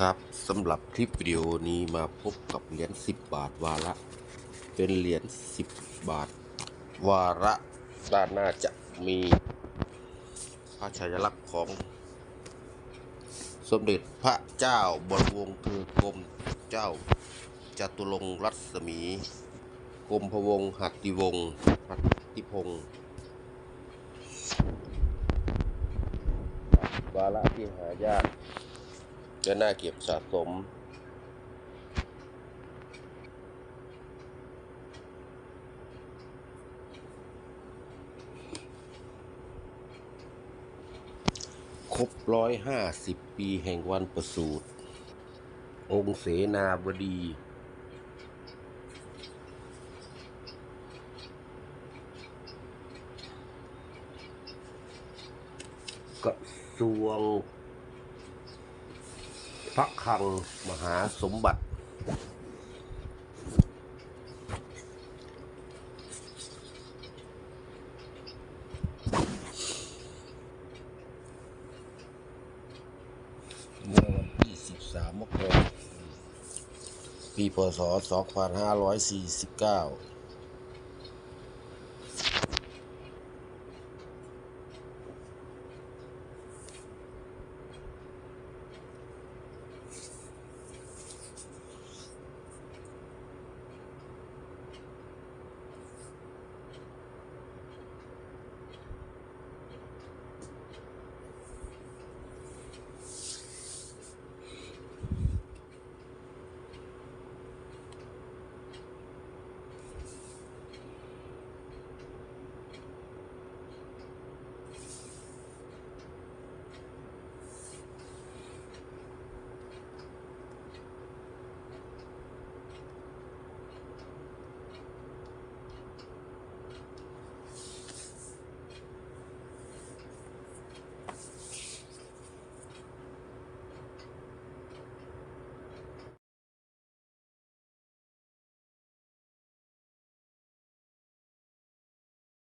ครับสำหรับคลิปวิดีโอนี้มาพบกับเหรียญ10 บาทวาระ เป็นเหรียญ10 บาท วาระด้านหน้าจะมีพระชายลักษณ์ของ สมเด็จพระเจ้าบรมวงศ์คือกรมเจ้าจตุรงค์รัศมีกรมพระวงศ์หัตติวงศ์หัตติพงศ์วาระที่หายาก ก็น่าเก็บสะสม ครบร้อยห้าสิบปีแห่งวันประสูติองค์เสนาบดีกระทรวง พระคังมหาสมบัติ เมื่อวันที่ 13 มกราคม ปีพศ 2549